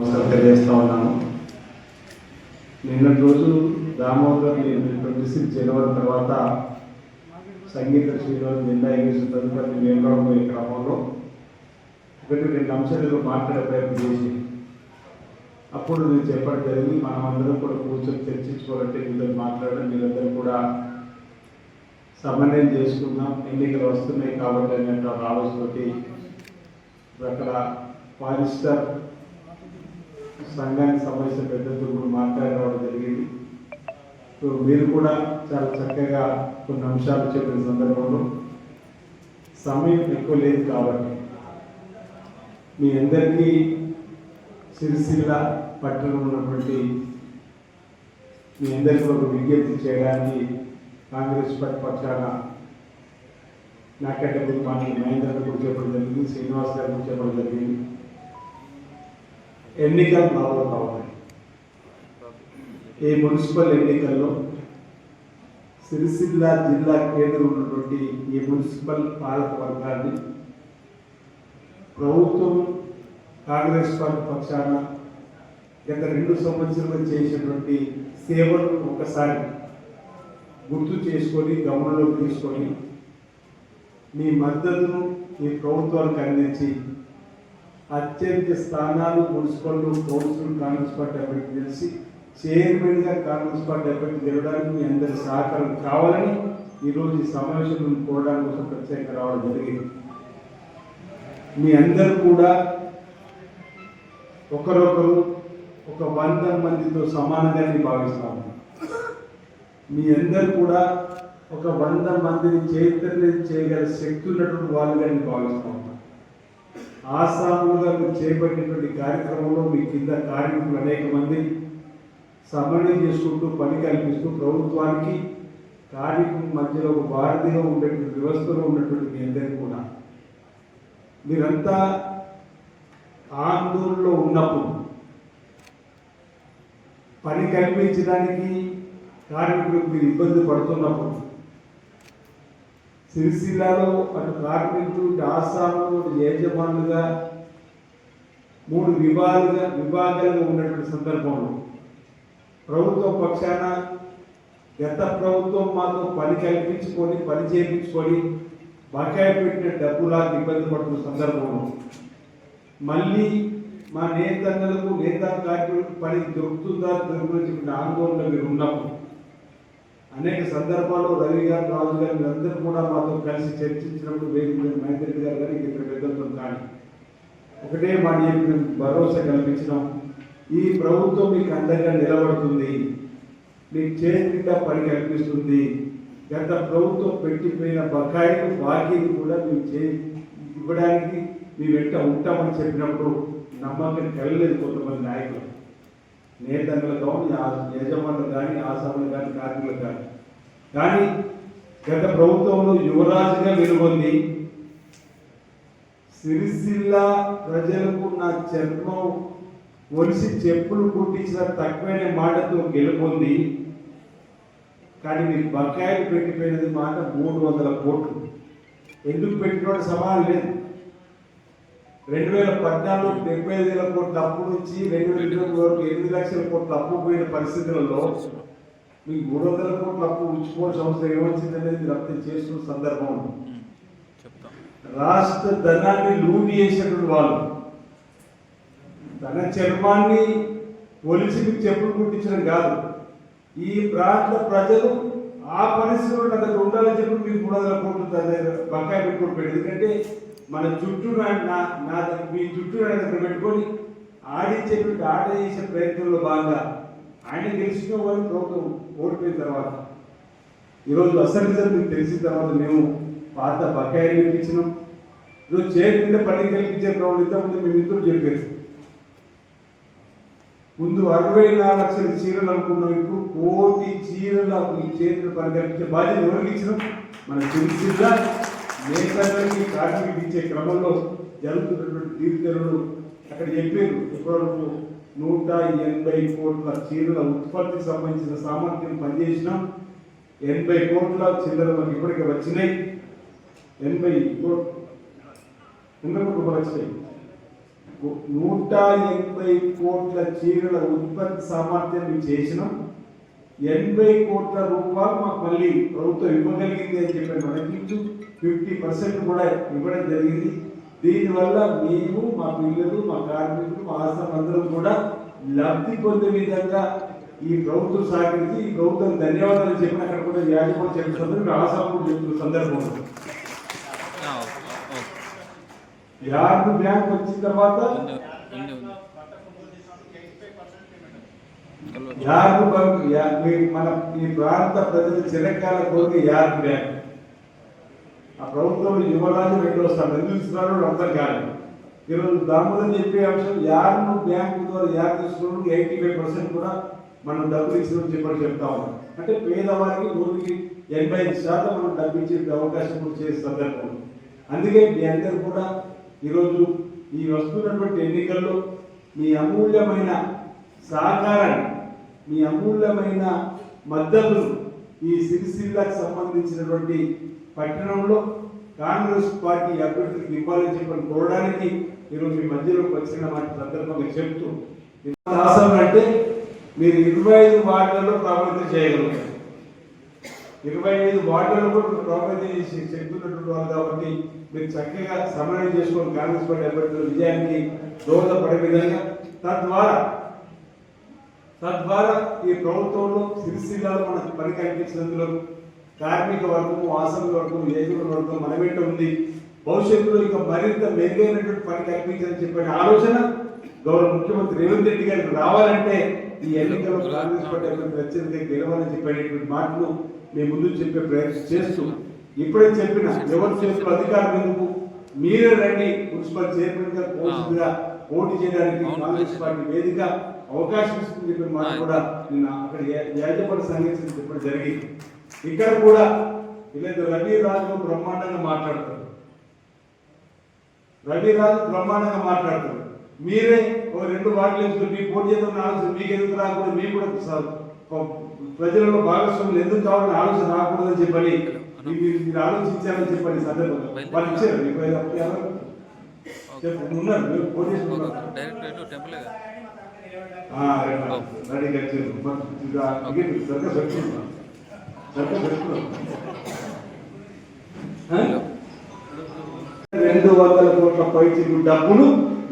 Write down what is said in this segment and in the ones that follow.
నమస్కారం తెలియజేస్తా ఉన్నాను. నిన్నటి రోజు దామోదర్ ట్వంటీ సిక్స్ జనవరి తర్వాత సంగీత శ్రీరాజు నిన్న ఇంగ్లీష్ తదుపరి వేమరాబోయే క్రమంలో ఒకటి రెండు అంశాలు మాట్లాడే ప్రయత్నం చేసి అప్పుడు నేను చెప్పడం జరిగింది. మనం అందరం కూడా కూర్చొని చర్చించుకోవాలంటే మీతో మాట్లాడడం మీరందరూ కూడా సమన్వయం చేసుకుందాం. ఎన్నికలు వస్తున్నాయి కాబట్టి అనేటువంటి ఆలోచనతోటి అక్కడ పారిస్టర్ సంఘానికి సంబంధించిన పెద్దలతో కూడా మాట్లాడడం జరిగింది. సో మీరు కూడా చాలా చక్కగా కొన్ని అంశాలు చెప్పిన సందర్భంలో సమయం ఎక్కువ లేదు కాబట్టి మీ అందరికీ సిరిసిల్ల పట్టణంలో ఉన్నటువంటి మీ అందరికీ ఒక విజ్ఞప్తి చేయడానికి కాంగ్రెస్ పార్టీ పక్షాన నాకంటే ముందు మనకి గురించి కూడా చెప్పడం జరిగింది శ్రీనివాస్ గారు కూడా చెప్పడం జరిగింది. ఎన్నికలు రాబోతా ఉన్నాయి ఈ మున్సిపల్ ఎన్నికల్లో సిరిసిల్ల జిల్లా కేంద్రం ఉన్నటువంటి ఈ మున్సిపల్ పాలక వర్గాన్ని ప్రభుత్వం కాంగ్రెస్ పార్టీ పక్షాన గత రెండు సంవత్సరాలు చేసినటువంటి సేవలు ఒకసారి గుర్తు చేసుకొని గమనంలోకి తీసుకొని మీ మద్దతును ఈ ప్రభుత్వానికి అందించి అత్యధిక స్థానాలు మున్సిపల్ కౌన్సిల్ కాంగ్రెస్ పార్టీ అభ్యర్థి తెలిసి చైర్మన్గా కాంగ్రెస్ పార్టీ అభ్యర్థి గెలవడానికి మీ అందరి సహకారం కావాలని ఈరోజు ఈ సమావేశం కోరడానికి కోసం ప్రత్యేకంగా రావడం జరిగింది. మీ అందరూ కూడా ఒకరొకరు ఒక వంద మందితో సమానంగా భావిస్తాము. మీ అందరు కూడా ఒక వంద మందిని చైతన్యం చేయగల శక్తి ఉన్నటువంటి వాళ్ళుగా భావిస్తాము. ఆసాములుగా మీరు చేపట్టినటువంటి కార్యక్రమంలో మీ కింద కార్మికులు అనేక మంది సమన్వయం చేసుకుంటూ పని కల్పిస్తూ ప్రభుత్వానికి కార్మికుల మధ్యలో ఒక వారధిగా ఉండేటువంటి వ్యవస్థలో ఉన్నటువంటి మీ అందరికీ కూడా. మీరంతా ఆందోళనలో ఉన్నప్పుడు పని కల్పించడానికి కార్మికులకు మీరు ఇబ్బంది పడుతున్నప్పుడు సిరిసిల్లాలో అటు కార్మికులు ఇటు ఆసాములు యజమానులుగా మూడు విభాగాలుగా విభాగాలుగా ఉన్నటువంటి సందర్భంలో ప్రభుత్వ పక్షాన గత ప్రభుత్వం మాకు పని కల్పించుకొని పని చేయించుకొని బకాయి పెట్టిన డబ్బులా ఇబ్బంది పడుతున్న సందర్భంలో మళ్ళీ మా నేతన్నలకు నేత కార్మికులకు పని దొరుకుతుందా దొరుకుతుందని చెప్పిన ఆందోళన మీరు ఉన్నప్పుడు అనేక సందర్భాల్లో రవి గారు రాజు గారు మీరందరూ కూడా మాతో కలిసి చర్చించినప్పుడు వేదిక మైత్రి గారు కానీ ఇద్దరు పెద్దలతో కానీ ఒకటే మాట చెప్పి మేము భరోసా కల్పించినాం. ఈ ప్రభుత్వం మీకు అందంగా నిలబడుతుంది. మీకు చేతిగా పని కల్పిస్తుంది. గత ప్రభుత్వం పెట్టిపోయిన బకాయిలు బాకీలు కూడా మేము చే ఇవ్వడానికి మీ వెంట ఉంటామని చెప్పినప్పుడు నమ్మకం కలలేదు కొంతమంది నాయకులు. నేతలు కానీ యజమానులు కానీ ఆసాములు కానీ కార్మికులు కానీ కానీ గత ప్రభుత్వంలో యువరాజుగా వెలుగొంది సిరిసిల్ల ప్రజలకు నా చర్మం ఒలిసి చెప్పులు కుట్టించిన తక్కువైన మాటతో గెలుపొంది. కానీ మీరు బకాయిలు పెట్టిపోయినది మాట మూడు వందల కోట్లు. ఎందుకు పెట్టుకోవడం సమానం లేదు. రెండు వేల పద్నాలుగు డెబ్బై ఐదు వేల కోట్ల అప్పు నుంచి రెండు వేల ఇరవై వరకు ఎనిమిది లక్షల కోట్ల అప్పు పోయిన పరిస్థితులలో మీకు మూడు వందల కోట్ల అప్పు ఉంచుకోవాల్సిన అవసరం ఏమొచ్చిందనేది అనేది రప్తం చేస్తున్న సందర్భం ఉంది. రాష్ట్ర ధనాన్ని లూటి చేసినటువంటి వాళ్ళు తన చర్మాన్ని పోలీసు మీకు చెప్పులు కుట్టించడం కాదు ఈ ప్రాంత ప్రజలు ఆ పరిస్థితుల్లో అక్కడ ఉండాలని చెప్పి మీకు మూడు వందల కోట్లు బకాయి పెట్టుకుని ఎందుకంటే మన చుట్టూ నా నా- నా దగ్గర- మీ చుట్టూ దగ్గర పెట్టుకొని ఆడించేటువంటి ఆట చేసే ప్రయత్నంలో భాగంగా ఆయన గెలిచిన వాళ్ళు ప్రభుత్వం ఓడిపోయిన తర్వాత. ఈరోజు అసలు మీకు తెలిసిన తర్వాత మేము పాత బకాయిలు ఇప్పించినాం ఈరోజు చేయకుండా పని కల్పించే ప్రభుత్వం ఇంతకుముందు మీ మిత్రులు చెప్పారు. ముందు అరవై నాలుగు లక్షల చీరలు అనుకున్నాం ఇప్పుడు కోటి చీరలు ఈ చేతులు పని కల్పించే బాధ్యత ఎవరికి ఇచ్చినాం? మన సిరిసిల్ల నేతలకి కార్మికులు ఇచ్చే క్రమంలో జరుగుతున్నటువంటి తీర్థరులు అక్కడ చెప్పారు. ఇప్పటివరకు నూట ఎనభై కోట్ల చీరల ఉత్పత్తికి సంబంధించిన సామర్థ్యం పనిచేసినాం ఎనభై కోట్ల చిల్లర మనకి ఇప్పటికే వచ్చినాయి. ఎనభై కోట్లు ఎనభై కోట్లు వచ్చినాయి. నూట ఎనభై కోట్ల చీరల ఉత్పత్తి సామర్థ్యం చేసినాం. ఎనభై కోట్ల రూపాయలు మాకు మళ్ళీ ప్రభుత్వం ఇవ్వగలిగింది అని చెప్పి మనకి ఫిఫ్టీ పర్సెంట్ కూడా ఇవ్వడం జరిగింది. దీనివల్ల మేము మా పిల్లలు మా కార్మికులు మా ఆశ్రమం అందరం కూడా లబ్ధి పొందే విధంగా ఈ ప్రభుత్వం సహకరించి ఈ ప్రభుత్వం ధన్యవాదాలు చెప్పిన అక్కడ కూడా యాజమాన్యం చెప్తున్నారు ఆశ్రమం కూడా చెప్తున్న సందర్భంలో. ఆ, ఓకే. యార్డు బ్యాంక్ వచ్చిన తర్వాత యార్డు మన ఈ ప్రాంత ప్రజల చిరకాల కోరిక యార్డు బ్యాంక్. ఆ ప్రభుత్వం యువరాజు రెండు స్థానం ఎందుకు ఇస్తున్నారో అర్థం కాదు. ఈరోజు దామోదర్ చెప్పే అంశం యార్డు బ్యాంకు ద్వారా యారు తీసుకున్న ఎయిటీ ఫైవ్ పర్సెంట్ కూడా మనం డబ్బులు ఇచ్చినట్టు చెప్పని చెప్తా ఉన్నాం. అంటే పేదవారికి నూటికి ఎనభై ఐదు శాతం మనం డబ్బు ఇచ్చే అవకాశం కూడా చేసే సందర్భం అందుకే మీ అందరూ కూడా ఈరోజు ఈ వస్తున్నటువంటి ఎన్నికల్లో మీ అమూల్యమైన సహకారాన్ని మీ అమూల్యమైన మద్దతును ఈ సిరిసిల్లకు సంబంధించినటువంటి పట్టణంలో కాంగ్రెస్ పార్టీ అభ్యర్థులకు ఇవ్వాలని చెప్పని కోరడానికి ఈరోజు మీ మధ్యలోకి వచ్చిన వాటి సందర్భంగా చెప్తూ రాష్ట్రం అంటే మీరు ఇరవై ఐదు వార్డులలో ప్రభావితం చేయగలుగుతారు ఇరవై ఐదు వార్డులలో కూడా ప్రభావితం చేసి చెప్తున్నటువంటి వాళ్ళు కాబట్టి మీరు చక్కగా సమన్వయం చేసుకొని కాంగ్రెస్ పార్టీ అభ్యర్థుల విజయానికి దోహదపడే విధంగా తద్వారా తద్వారా ఈ ప్రభుత్వంలో సిరిసిల్లాలో మనకు పని కల్పించినందులో కార్మిక వర్గము వాసన వర్గం ఏజుల వర్గం మన వెంట ఉంది. భవిష్యత్తులో ఇంకా మరింత మెరుగైనటువంటి పని కల్పించాలని చెప్పిన ఆలోచన గౌరవ ముఖ్యమంత్రి రేవంత్ రెడ్డి గారికి రావాలంటే ఈ ఎన్నికల్లో కాంగ్రెస్ పార్టీ ఖచ్చితంగా గెలవాలని చెప్పేటువంటి మాటలు మీ ముందు చెప్పే ప్రయత్నం చేస్తూ ఇప్పుడే చెప్పిన ఎవరి చేతుల్లో అధికారం ఎందుకు? మీరే రండి. మున్సిపల్ చైర్మన్గా పోస్టుగా పోటీ చేయడానికి. కాంగ్రెస్ పార్టీ వేదిక అవకాశం ఇస్తుంది చెప్పిన మాట కూడా నిన్న అక్కడ యాజమాన్య సంఘటన చెప్పడం జరిగింది. ఇక్కడ కూడా వీళ్ళైతే రవి రాజు బ్రహ్మాండంగా మాట్లాడతారు. రవి రాజు బ్రహ్మాండంగా మాట్లాడతారు. మీరే ఒక రెండు వాటిలు వేసుకుని మీ పోటీ చేద్దాం ఆలోచన మీకు ఎందుకు రాకూడదు మీకు కూడా ప్రజలలో భాగస్వాములు ఎందుకు కావాలని ఆలోచన రాకూడదని చెప్పని మీరు ఆలోచించాలని చెప్పని సందర్భంగా వాళ్ళు ఇచ్చారు మీకు ఉన్నారు మీరు పోటీ చేసి రెండు వందల కోట్ల పైచిలు డబ్బులు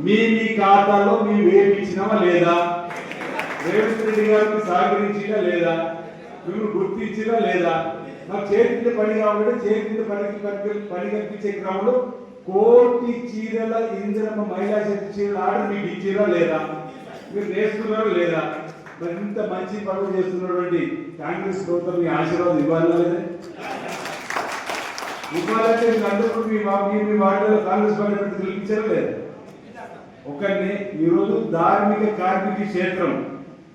మీ మీ ఖాతాలో మీ వేపించినవా లేదా? రేవంత్ రెడ్డి గారికి సహకరించినా లేదా? మీరు గుర్తించినా లేదా? నాకు చేతిలో పని కాబట్టి చేతి పనికి పని కల్పించే క్రమంలో కోటి చీరల ఇందిరమ్మ మహిళా శక్తి చీరల ఆర్డర్ మీకు ఇచ్చిరా లేదా? మీరు నేర్చుకున్నారా లేదా? మరి ఇంత మంచి పనులు చేస్తున్నటువంటి కాంగ్రెస్ ప్రభుత్వం మీ ఆశీర్వాదం ఇవ్వాలి లేదా? ఇవ్వాలంటే మీరు అందరూ మీ మీ మీ వార్డులో కాంగ్రెస్ పార్టీ పెట్టి గెలిపించారా లేదా? ఒకరిని ఈరోజు ధార్మిక కార్మిక క్షేత్రం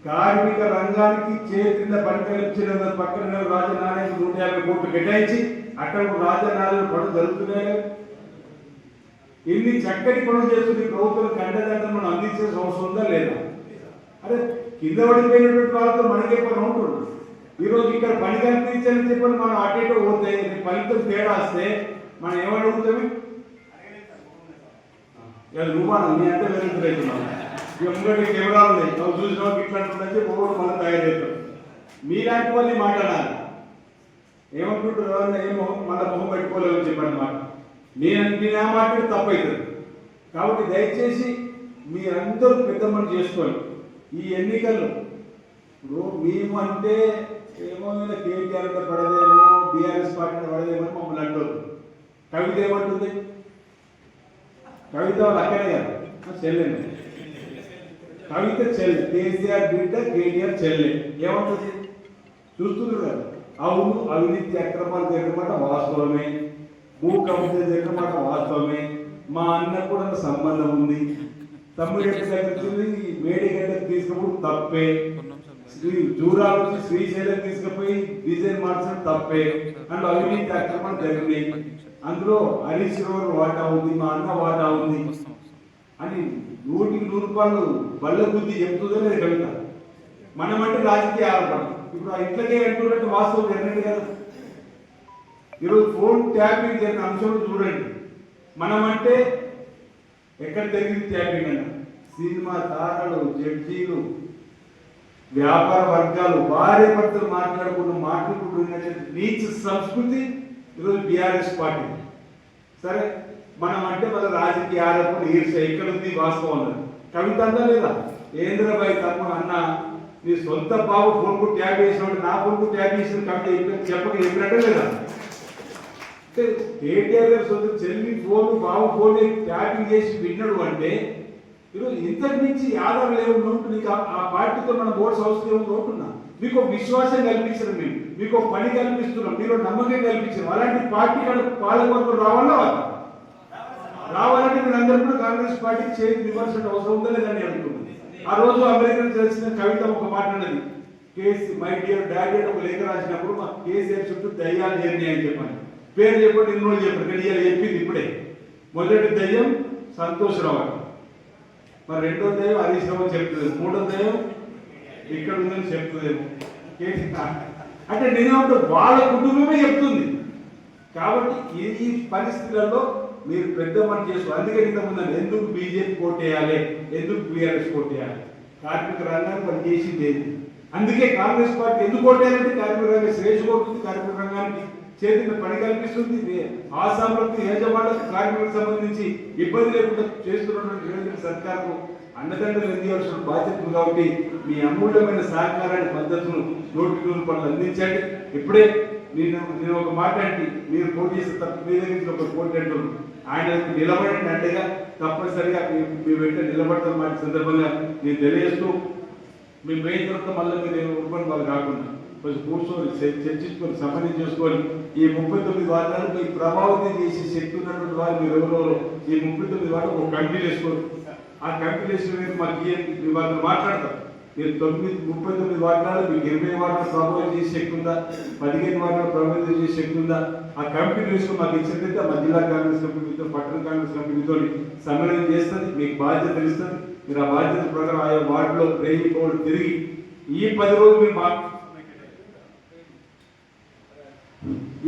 కార్మిక రంగానికి చేతిన పని కల్పించిన పక్కన రాజనారాయణ నూట యాభై కోట్లు కేటాయించి అక్కడ రాజనారాయణ పనులు జరుగుతున్నాయి ఎన్ని చక్కటి పనులు చేస్తుంది ప్రభుత్వం కండదండం మనం అందించే అవసరం ఉందా లేదా? అరే కింద పడిపోయినటువంటి వాళ్ళతో మనకే పని ఉంటుంది. ఈరోజు ఇక్కడ పని కనిపించని చెప్పని మనం అటు పోతే పనితో తేడా వస్తే మనం ఏమని అడుగుతామే ఇలా నువ్వు నీ? అంటే వెళ్తుంది అవుతున్నావు కెమెరాలు ఉన్నాయి నువ్వు చూసినావు ఇట్లా అంటుందని చెప్పి ఒకటి మనం తయారవుతాం మీలాంటి వాళ్ళని మాట్లాడాలి ఏమనుకుంటున్నారు ఎవరన్నా ఏ మొహం? మళ్ళీ మొహం పెట్టుకోలేమని చెప్పాను మాట. నేను నేను ఆ మాట్లాడి తప్పవుతుంది కాబట్టి దయచేసి మీరందరూ పెద్ద మనిషి చేసుకోండి. ఈ ఎన్నికలు. ఇప్పుడు మేము అంటే ఏమో మీద కేటీఆర్ అంటే పడదేమో బీఆర్ఎస్ పార్టీ అంటే పడదేమో అని మమ్మల్ని అంటుంది కవిత ఏమంటుంది? కవిత వాళ్ళు అక్కడే కదా? చెల్లెండి కవిత చెల్లె. కేసీఆర్ బిడ్డ కేటీఆర్ చెల్లె. ఏమంటుంది? చూస్తున్నారు కదా? అవును అవినీతి అక్రమాలు జరిగిన మాట వాస్తవమే. భూ కవిత జరిగిన మాట వాస్తవమే. మా అన్న కూడా సంబంధం ఉంది. తమ్ముడు ఎక్కడ దగ్గర మేడి గడ్డకు తీసుకున్నప్పుడు తప్పే. జూరాల నుంచి శ్రీశైలం తీసుకుపోయి డిజైన్ మార్చడం తప్పే. అందులో అవినీతి అక్రమాలు జరిగినాయి అందులో హరీష్ వాటా ఉంది మా అన్న వాటా ఉంది. అని నూటికి నూరు రూపాయలు బల్ల బుద్ధి చెప్తుందో లేదు కవిత మనమంటే రాజకీయ ఆరోపణ ఇప్పుడు ఆ ఇంట్లోకే అంటున్నట్టు వాస్తవం జరిగినట్టు కదా. ఈరోజు ఫోన్ ట్యాపింగ్ జరిగిన అంశం చూడండి. మనమంటే ఎక్కడ జరిగింది ట్యాపింగ్ అన్న సినిమా తారలు జడ్జీలు వ్యాపార వర్గాలు భార్య భర్తలు మాట్లాడుకుంటూ మాట్లాడుకుంటున్న నీచ సంస్కృతి ఈరోజు బీఆర్ఎస్ పార్టీ. సరే మనం అంటే మన రాజకీయ ఆరోపణ ఈర్ష ఇక్కడ ఉంది వాస్తవం కవిత అందా లేదా? ఏంద్రబాయి తమ్మ అన్న నీ సొంత బాబు ఫోన్కు ట్యాగ్ చేసినప్పుడు నా ఫోన్కు ట్యాగ్ చేసిన కవిత చెప్పక చెప్పినట్టే లేదా? అంటే కేటీఆర్ గారు సొంత చెల్లి ఫోన్ బాబు ఫోన్ ట్యాపింగ్ చేసి విన్నాడు అంటే ఈరోజు ఇంతకు మించి ఆధారం లేవు నోటు నీకు ఆ- పార్టీతో మన బోర్డు అవసరం లేవు నోటున్నా మీకు విశ్వాసం కల్పించడం మేము. మీకు పని కల్పిస్తున్నాం. మీరు నమ్మకం కల్పించడం. అలాంటి పార్టీ పాలకవర్గం రావాలా రావాలంటే మీరు అందరూ కూడా కాంగ్రెస్ పార్టీ చేతి విమర్శన అవసరం ఉందా లేదని అనుకుంటుంది ఆ రోజు అమెరికన్ తెలిసిన కవిత ఒక మాట అన్నది. కేసు మై డియర్ డాడీ అని ఒక లేఖ రాసినప్పుడు మా కేసీఆర్ చుట్టూ దయ్యాలు చేయండి అని చెప్పాను పేరు చెప్పండి ఇన్ని రోజులు చెప్పండి కానీ చెప్పింది ఇప్పుడే. మొదటి దయ్యం సంతోషరావు అని. మరి రెండో దయ్యం హరీష్ రావు చెప్తుంది మూడో దయ్యం ఇక్కడ ఉందని చెప్తుందేమో. అంటే నేనేమంటే వాళ్ళ కుటుంబమే చెప్తుంది. కాబట్టి ఈ పరిస్థితులలో మీరు పెద్ద పని చేసు అందుకే ఇంతకుముందు ఎందుకు బీజేపీ కోటేయాలి ఎందుకు బీఆర్ఎస్ కోటేయాలి కార్మిక రంగాన్ని పనిచేసింది చేసింది ఏంటి అందుకే కాంగ్రెస్ పార్టీ ఎందుకు కోటేయాలంటే కార్మిక రంగం శ్రేష్ కోరుతుంది కార్మిక చేతికి పని కల్పిస్తుంది. ఇది ఆసాంలకు యజమానులకు కార్మికులకు సంబంధించి ఇబ్బంది లేకుండా చేస్తున్నటువంటి రేవంత్ సర్కార్కు అండదండలు అందించాల్సిన బాధ్యత కాబట్టి మీ అమూల్యమైన సహకారాన్ని మద్దతును నోటి నూరు పనులు అందించండి. ఇప్పుడే నేను నేను ఒక మాట అంటే మీరు పోటీ చేస్తే తప్ప మీ దగ్గర ఒక పోటీ ఆయన నిలబడండి అంటేగా తప్పనిసరిగా మీ- వెంట నిలబడతాం మాట సందర్భంగా నేను తెలియజేస్తూ మీ పోయిన తర్వాత మళ్ళీ మీరు ఇవ్వని వాళ్ళు కాకుండా కొంచెం కూర్చొని చర్చించుకొని సమన్వయం చేసుకొని ఈ ముప్పై తొమ్మిది వారాలు మీ ప్రభావితం చేసి శక్తి ఉన్నటువంటి వారు మీరు ఎవరెవరో ఈ ముప్పై తొమ్మిది వారు ఒక కమిటీ వేసుకోరు ఆ కమిటీ వేసుకుని మీరు మాకు ఏ మీరు మాట్లాడతారు. మీరు తొమ్మిది ముప్పై తొమ్మిది వారాలు మీకు ఇరవై వారాలు ప్రభావితం చేసే శక్తి ఉందా? పదిహేను వారాలు ప్రభావితం చేసే శక్తి ఉందా? ఆ కమిటీ వేసుకుని మాకు ఇచ్చినట్లయితే మా జిల్లా కాంగ్రెస్ కమిటీతో పట్టణ కాంగ్రెస్ కమిటీతో సమన్వయం చేస్తుంది మీకు బాధ్యత తెలుస్తుంది. మీరు ఆ బాధ్యత ప్రకారం ఆయా వార్డులో రేయి తిరిగి ఈ పది రోజులు మీరు మాకు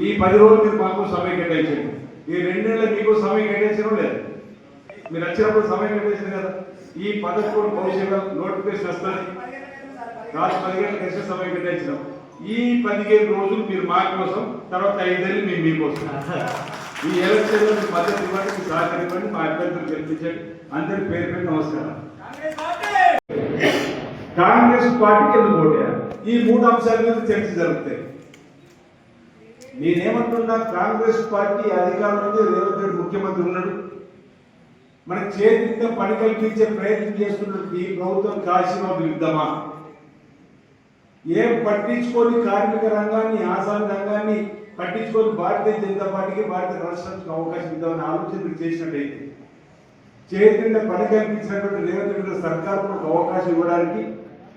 ఈ పది రోజులు మీరు మాకు సమయం కేటాయించండి. ఈ రెండేళ్ళ మీకు సమయం కేటాయించడం లేదు. మీరు వచ్చినప్పుడు సమయం కేటాయించారు కదా. ఈ పదకొండు భవిష్యత్తులో నోటిఫికేషన్ వస్తుంది. రాష్ట్ర పదిహేను కలిసి సమయం కేటాయించినాం. ఈ పదిహేను రోజులు మీరు మా కోసం తర్వాత ఐదేళ్ళు మేము మీకోసం ఈ ఎలక్షన్లో మీ మద్దతు ఇవ్వండి మీ సహకారం ఇవ్వండి మా అభ్యర్థులు గెలిపించండి. అందరి పేరు పేరు నమస్కారం. కాంగ్రెస్ పార్టీకి ఎందుకు ఓటేయాలి ఈ మూడు అంశాల మీద చర్చ జరుగుతాయి. నేనేమంటున్నా కాంగ్రెస్ పార్టీ అధికారంలో రేవంత్ రెడ్డి ముఖ్యమంత్రి ఉన్నాడు. మన చేతితో పని కల్పించే ప్రయత్నం చేస్తున్నటువంటి ఈ ప్రభుత్వం కాశీమా విరుద్ధమా ఏం పట్టించుకొని కార్మిక రంగాన్ని ఆసాం రంగాన్ని పట్టించుకొని భారతీయ జనతా పార్టీకి భారత రాష్ట్రానికి అవకాశం ఇద్దామని ఆలోచన మీరు చేసినట్టయితే చేతిలో పని కల్పించినటువంటి రేవంత్ రెడ్డి సర్కార్ అవకాశం ఇవ్వడానికి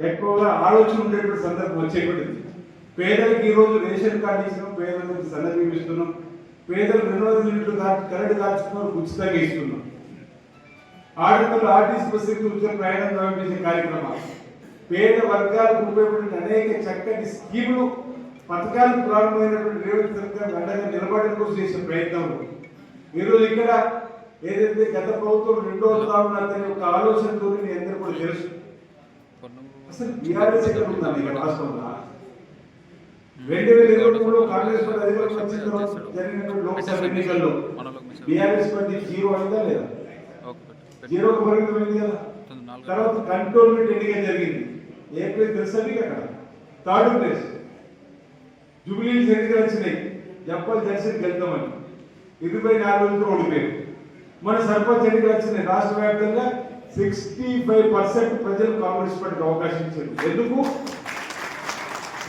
ఎక్కువగా ఆలోచన ఉండేటువంటి సందర్భం వచ్చేటువంటిది. పేదలకు ఈరోజు రేషన్ కార్డు ఇస్తున్నాం పేదలకు సన్నబియ్యం ఇస్తున్నాం పేదలు రెండు వందల యూనిట్లు కరెంట్ దాచుకున్నారు ఉచితంగా ఇస్తున్నాం. ఆడపిల్లలు ఆర్టీసీ బస్సుకి ఉచిత ప్రయాణం ప్రారంభించే కార్యక్రమాలు. పేద వర్గాలకు ఉపయోగపడే అనేక చక్కటి స్కీములు పథకాలు ప్రారంభమైనటువంటి రేవంత్ సర్కార్ అండగా నిలబడడం కోసం చేసిన ప్రయత్నం ఈరోజు ఇక్కడ ఏదైతే గత ప్రభుత్వం రెండో స్థానం ఒక ఆలోచనతో మీ అందరూ కూడా తెలుసు. అసలు బీఆర్ఎస్ ఎక్కడ ఉందండి ఇక్కడ రాష్ట్రంలో? రెండు వేల ఇరవై మూడులో కాంగ్రెస్ పార్టీ అధికారంలోకి వచ్చిన తర్వాత జరిగినటువంటి లోక్సభ ఎన్నికల్లో బీఆర్ఎస్ పార్టీ జీరో అయిందా లేదా? జీరో పరిమితమైంది కదా. తర్వాత కంటోన్మెంట్ ఎన్నిక జరిగింది. ఏ ప్లేస్ తెలుసా మీకు అక్కడ? Third place. జూబ్లీ ఎన్నికలు వచ్చినాయి. చెప్పాలి దర్శనకి వెళ్తామని ఇరవై నాలుగు రోజులు ఓడిపోయారు. మన సర్పంచ్ ఎన్నికలు వచ్చినాయి. రాష్ట్ర వ్యాప్తంగా సిక్స్టీ ఫైవ్ పర్సెంట్ ప్రజలు కాంగ్రెస్ పార్టీకి అవకాశం ఇచ్చారు. ఎందుకు?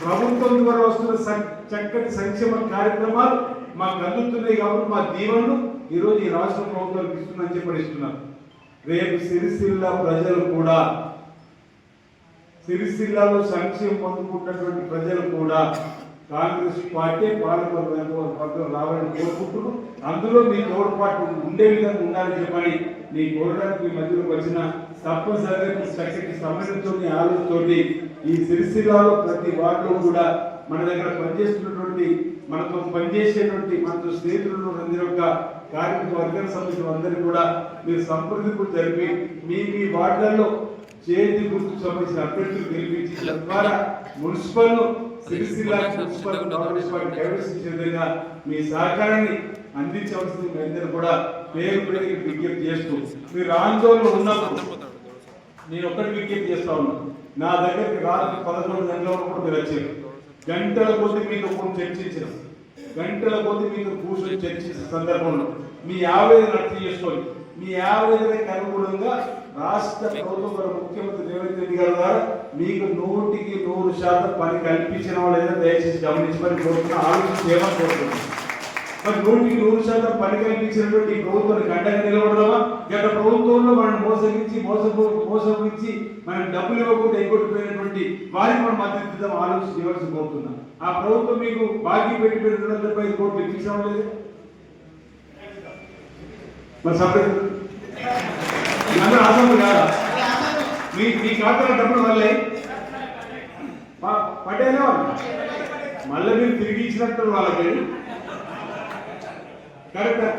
ప్రభుత్వం ద్వారా వస్తున్న చక్కటి సంక్షేమ కార్యక్రమాలు మాకు అందుతున్నాయి కాబట్టి మా దీవెనలు ఈరోజు ఈ రాష్ట్ర ప్రభుత్వానికి ఇస్తుందని చెప్పి ఇస్తున్నారు రేపు సిరిసిల్ల ప్రజలు కూడా సిరిసిల్లాలో సంక్షేమం పొందుకుంటున్నటువంటి ప్రజలు కూడా కాంగ్రెస్ పార్టీ పాలకవర్గం రావాలని కోరుకుంటున్నారు అందులో మీ తోడ్పాటు ఉండే విధంగా ఉండాలని చెప్పని నీ కోరడానికి మీ మధ్యలోకి వచ్చిన తప్పనిసరిగా మీ చక్కటి సమయంతో ఆలోచనతోటి ఈ సిరిసిల్లాలో ప్రతి వార్డులో కూడా మన దగ్గర పనిచేస్తున్నటువంటి మనతో పనిచేసేటువంటి మనతో స్నేహితులు అందరి యొక్క కార్మిక వర్గ సమితులు అందరినీ కూడా మీరు సంప్రదింపులు జరిపి మీ మీ వార్డులలో చేతి గుర్తుకు సంబంధించిన అభ్యర్థులు గెలిపించి తద్వారా మున్సిపల్ సిరిసిల్ల మున్సిపల్ విధంగా మీ సహకారాన్ని అందించవలసింది మీ అందరూ కూడా పేరు పేరు విజ్ఞప్తి చేస్తూ మీరు ఆందోళన ఉన్నప్పుడు నేను ఒక్కటి విజ్ఞప్తి చేస్తా ఉన్నా. నా దగ్గరికి రాత్రి పదకొండు గంటల వరకు మీరు వచ్చారు. గంటల కొద్ది మీకు కూడా చర్చించిన. గంటల కొద్ది మీకు కూర్చొని చర్చించిన సందర్భంలో మీ ఆవేదన అర్థం చేసుకొని మీ ఆవేదనకి అనుగుణంగా రాష్ట్ర ప్రభుత్వం గారు ముఖ్యమంత్రి రేవంత్ రెడ్డి గారు ద్వారా మీకు నూటికి నూరు శాతం పని కల్పించిన వాళ్ళు ఏదైనా దయచేసి గమనించమని కోరుతున్నా ఆలోచన చేయమని కోరుతున్నాను మరి నూటికి నూరు శాతం పని కల్పించినటువంటి ప్రభుత్వాన్ని ప్రభుత్వానికి నిలబడదామా? గత ప్రభుత్వంలో మనం మోసగించి మోసపో మోసగించి మనం డబ్బులు ఇవ్వకుండా ఎగ్గొట్టిపోయినటువంటి వారికి మనం మద్దతు ఆలోచన చేయవలసి కోరుతున్నాం ఆ ప్రభుత్వం మీకు బాకీ పెట్టి రెండు వందల ఐదు కోట్లు ఇప్పించడం లేదు? మరి సపరేట్ అందరూ ఆసంతులు కాదా? మీ మీ ఖాతాలో డబ్బులు మళ్ళీ? పడ్డాయినా మళ్ళీ మీరు తిరిగి ఇచ్చినట్టు వాళ్ళకి. Cara,